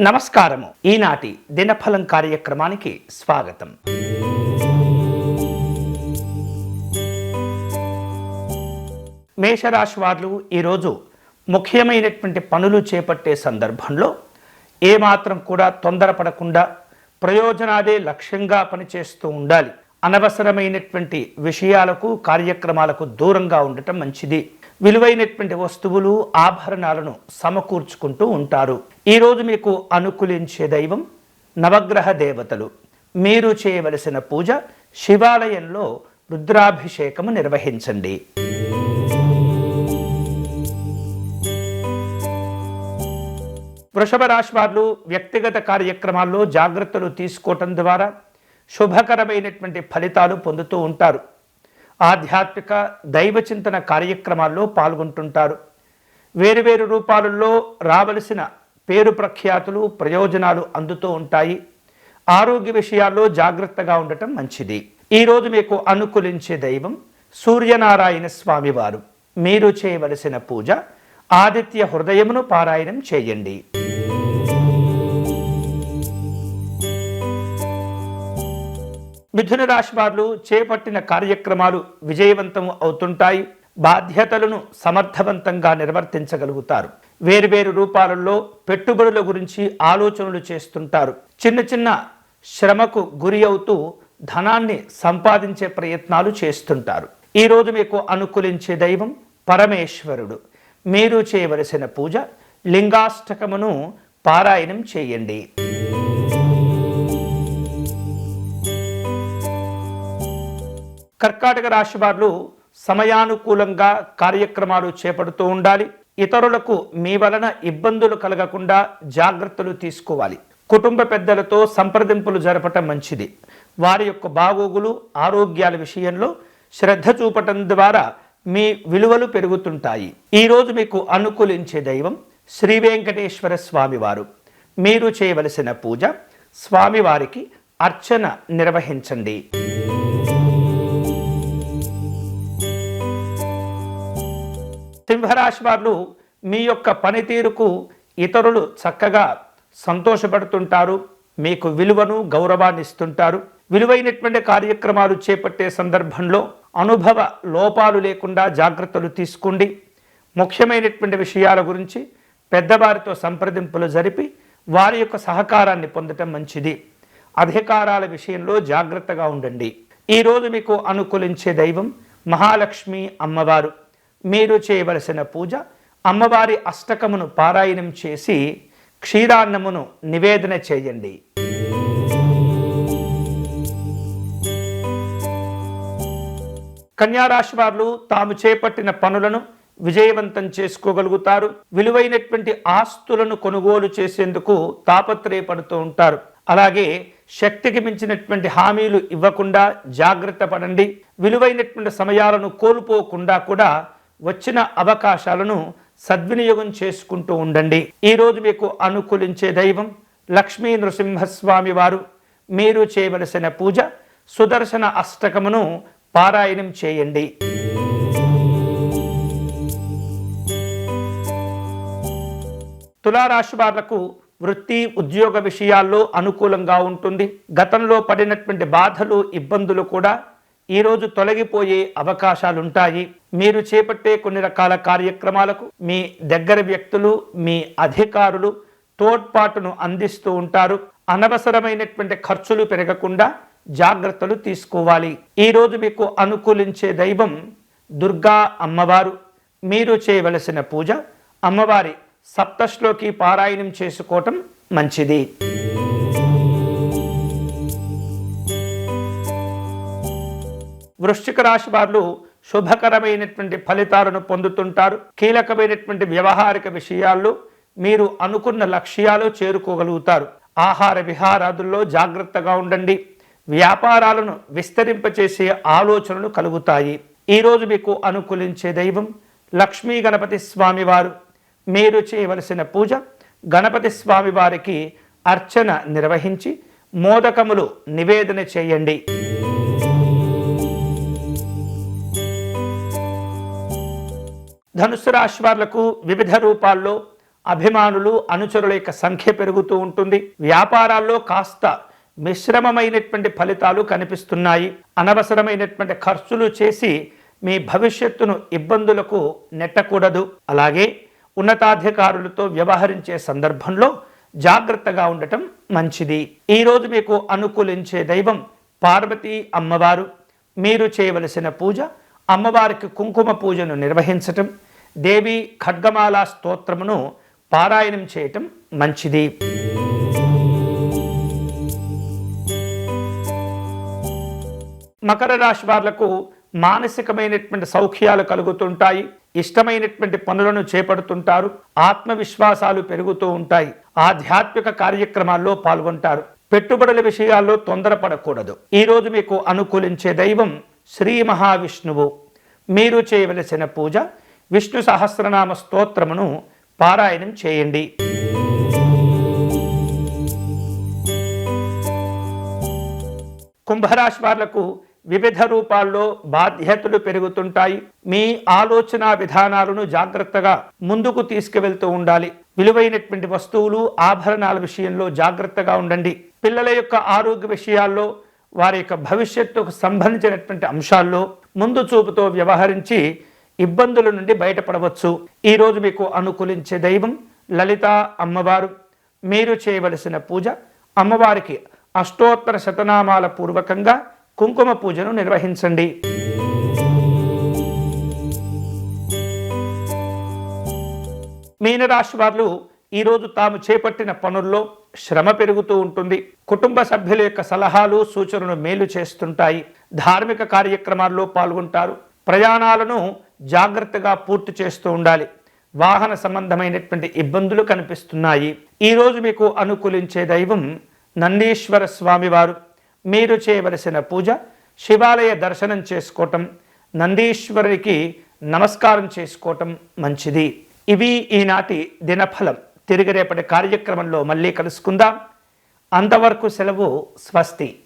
నమస్కారము. ఈనాటి దినఫలం కార్యక్రమానికి స్వాగతం. మేషరాశి వారు ఈరోజు ముఖ్యమైనటువంటి పనులు చేపట్టే సందర్భంలో ఏమాత్రం కూడా తొందరపడకుండా ప్రయోజనాలే లక్ష్యంగా పనిచేస్తూ ఉండాలి. అనవసరమైనటువంటి విషయాలకు కార్యక్రమాలకు దూరంగా ఉండటం మంచిది. విలువైనటువంటి వస్తువులు ఆభరణాలను సమకూర్చుకుంటూ ఉంటారు. ఈరోజు మీకు అనుకూలించే దైవం నవగ్రహ దేవతలు. మీరు చేయవలసిన పూజ శివాలయంలో రుద్రాభిషేకము నిర్వహించండి. వృషభ రాశి వారు వ్యక్తిగత కార్యక్రమాల్లో జాగ్రత్తలు తీసుకోవటం ద్వారా శుభకరమైనటువంటి ఫలితాలు పొందుతూ ఉంటారు. ఆధ్యాత్మిక దైవ చింతన కార్యక్రమాల్లో పాల్గొంటుంటారు. వేరువేరు రూపాలలో రావలసిన పేరు ప్రఖ్యాతులు ప్రయోజనాలు అందుతూ ఉంటాయి. ఆరోగ్య విషయాల్లో జాగ్రత్తగా ఉండటం మంచిది. ఈరోజు మీకు అనుకూలించే దైవం సూర్యనారాయణ స్వామివారు. మీరు చేయవలసిన పూజ ఆదిత్య హృదయమును పారాయణం చేయండి. మిథున రాశి వారు చేపట్టిన కార్యక్రమాలు విజయవంతం అవుతుంటాయి. బాధ్యతలను సమర్థవంతంగా నిర్వర్తించగలుగుతారు. వేరువేరు రూపాలలో పెట్టుబడుల గురించి ఆలోచనలు చేస్తుంటారు. చిన్న చిన్న శ్రమకు గురి అవుతూ ధనాన్ని సంపాదించే ప్రయత్నాలు చేస్తుంటారు. ఈరోజు మీకు అనుకూలించే దైవం పరమేశ్వరుడు. మీరు చేయవలసిన పూజ లింగాష్టకమును పారాయణం చేయండి. కర్కాటక రాశి వారు సమయానుకూలంగా కార్యక్రమాలు చేపడుతూ ఉండాలి. ఇతరులకు మీ వలన ఇబ్బందులు కలగకుండా జాగ్రత్తలు తీసుకోవాలి. కుటుంబ పెద్దలతో సంప్రదింపులు జరపటం మంచిది. వారి యొక్క బాగోగులు ఆరోగ్యాల విషయంలో శ్రద్ధ చూపటం ద్వారా మీ విలువలు పెరుగుతుంటాయి. ఈరోజు మీకు అనుకూలించే దైవం శ్రీ వెంకటేశ్వర స్వామివారు. మీరు చేయవలసిన పూజ స్వామివారికి అర్చన నిర్వహించండి. సింహరాశి వారు మీ యొక్క పనితీరుకు ఇతరులు చక్కగా సంతోషపడుతుంటారు మీకు విలువను గౌరవాన్ని ఇస్తుంటారు విలువైనటువంటి కార్యక్రమాలు చేపట్టే సందర్భంలో అనుభవ లోపాలు లేకుండా జాగ్రత్తలు తీసుకోండి. ముఖ్యమైనటువంటి విషయాల గురించి పెద్దవారితో సంప్రదింపులు జరిపి వారి యొక్క సహకారాన్ని పొందటం మంచిది. అధికారాల విషయంలో జాగ్రత్తగా ఉండండి. ఈరోజు మీకు అనుకూలించే దైవం మహాలక్ష్మి అమ్మవారు. మీరు చేయవలసిన పూజ అమ్మవారి అష్టకమును పారాయణం చేసి క్షీరాన్నమును నివేదన చేయండి. కన్యారాశి వారు తాము చేపట్టిన పనులను విజయవంతం చేసుకోగలుగుతారు. విలువైనటువంటి ఆస్తులను కొనుగోలు చేసేందుకు తాపత్రయపడుతూ ఉంటారు. అలాగే శక్తికి మించినటువంటి హామీలు ఇవ్వకుండా జాగ్రత్త పడండి. విలువైనటువంటి సమయాలను కోల్పోకుండా కూడా వచ్చిన అవకాశాలను సద్వినియోగం చేసుకుంటూ ఉండండి. ఈరోజు మీకు అనుకూలించే దైవం లక్ష్మీ నృసింహస్వామి వారు. మీరు చేయవలసిన పూజ సుదర్శన అష్టకమును పారాయణం చేయండి. తులారాశి వాళ్ళకు వృత్తి ఉద్యోగ విషయాల్లో అనుకూలంగా ఉంటుంది. గతంలో పడినటువంటి బాధలు ఇబ్బందులు కూడా ఈరోజు తొలగిపోయే అవకాశాలుంటాయి. మీరు చేపట్టే కొన్ని రకాల కార్యక్రమాలకు మీ దగ్గర వ్యక్తులు మీ అధికారులు తోడ్పాటును అందిస్తూ ఉంటారు. అనవసరమైనటువంటి ఖర్చులు పెరగకుండా జాగ్రత్తలు తీసుకోవాలి. ఈరోజు మీకు అనుకూలించే దైవం దుర్గా అమ్మవారు. మీరు చేయవలసిన పూజ అమ్మవారి సప్తశ్లోకి పారాయణం చేసుకోవటం మంచిది. వృశ్చిక రాశి వారు శుభకరమైనటువంటి ఫలితాలను పొందుతుంటారు. కీలకమైనటువంటి వ్యవహారిక విషయాల్లో మీరు అనుకున్న లక్ష్యాలు చేరుకోగలుగుతారు. ఆహార విహారాదుల్లో జాగ్రత్తగా ఉండండి. వ్యాపారాలను విస్తరింపచేసే ఆలోచనలు కలుగుతాయి. ఈరోజు మీకు అనుకూలించే దైవం లక్ష్మీ గణపతి స్వామివారు. మీరు చేయవలసిన పూజ గణపతి స్వామి వారికి అర్చన నిర్వహించి మోదకములు నివేదన చేయండి. ధనుసు రాశి వాళ్ళకు వివిధ రూపాల్లో అభిమానులు అనుచరుల యొక్క సంఖ్య పెరుగుతూ ఉంటుంది. వ్యాపారాల్లో కాస్త మిశ్రమమైనటువంటి ఫలితాలు కనిపిస్తున్నాయి. అనవసరమైనటువంటి ఖర్చులు చేసి మీ భవిష్యత్తును ఇబ్బందులకు నెట్టకూడదు. అలాగే ఉన్నతాధికారులతో వ్యవహరించే సందర్భంలో జాగ్రత్తగా ఉండటం మంచిది. ఈరోజు మీకు అనుకూలించే దైవం పార్వతీ అమ్మవారు. మీరు చేయవలసిన పూజ అమ్మవారికి కుంకుమ పూజను నిర్వహించటం దేవి ఖడ్గమాల స్తోత్రమును పారాయణం చేయటం మంచిది. మకర రాశి వాళ్ళకు మానసికమైనటువంటి సౌఖ్యాలు కలుగుతుంటాయి. ఇష్టమైనటువంటి పనులను చేపడుతుంటారు. ఆత్మవిశ్వాసాలు పెరుగుతూ ఉంటాయి. ఆధ్యాత్మిక కార్యక్రమాల్లో పాల్గొంటారు. పెట్టుబడుల విషయాల్లో తొందరపడకూడదు. ఈరోజు మీకు అనుకూలించే దైవం శ్రీ మహావిష్ణువు. మీరు చేయవలసిన పూజ విష్ణు సహస్రనామ స్తోత్రమును పారాయణం చేయండి. కుంభరాశి వాళ్ళకు వివిధ రూపాల్లో బాధ్యతలు పెరుగుతుంటాయి. మీ ఆలోచన విధానాలను జాగ్రత్తగా ముందుకు తీసుకువెళ్తూ ఉండాలి. విలువైనటువంటి వస్తువులు ఆభరణాల విషయంలో జాగ్రత్తగా ఉండండి. పిల్లల యొక్క ఆరోగ్య విషయాల్లో వారి యొక్క భవిష్యత్తుకు సంబంధించినటువంటి అంశాల్లో ముందు చూపుతో వ్యవహరించి ఇబ్బందుల నుండి బయటపడవచ్చు. ఈరోజు మీకు అనుకూలించే దైవం లలిత అమ్మవారు. మీరు చేయవలసిన పూజ అమ్మవారికి అష్టోత్తర శతనామాల పూర్వకంగా కుంకుమ పూజను నిర్వహించండి. మీనరాశి వారు ఈరోజు తాము చేపట్టిన పనుల్లో శ్రమ పెరుగుతూ ఉంటుంది. కుటుంబ సభ్యుల యొక్క సలహాలు సూచనలు మేలు చేస్తుంటాయి. ధార్మిక కార్యక్రమాల్లో పాల్గొంటారు. ప్రయాణాలను జాగ్రత్తగా పూర్తి చేస్తూ ఉండాలి. వాహన సంబంధమైనటువంటి ఇబ్బందులు కనిపిస్తున్నాయి. ఈరోజు మీకు అనుకూలించే దైవం నందీశ్వర స్వామివారు. మీరు చేయవలసిన పూజ శివాలయ దర్శనం చేసుకోవటం నందీశ్వరునికి నమస్కారం చేసుకోవటం మంచిది. ఇవి ఈనాటి దినఫలం. తిరిగి రేపటి కార్యక్రమంలో మళ్ళీ కలుసుకుందాం. అంతవరకు సెలవు స్వస్తి.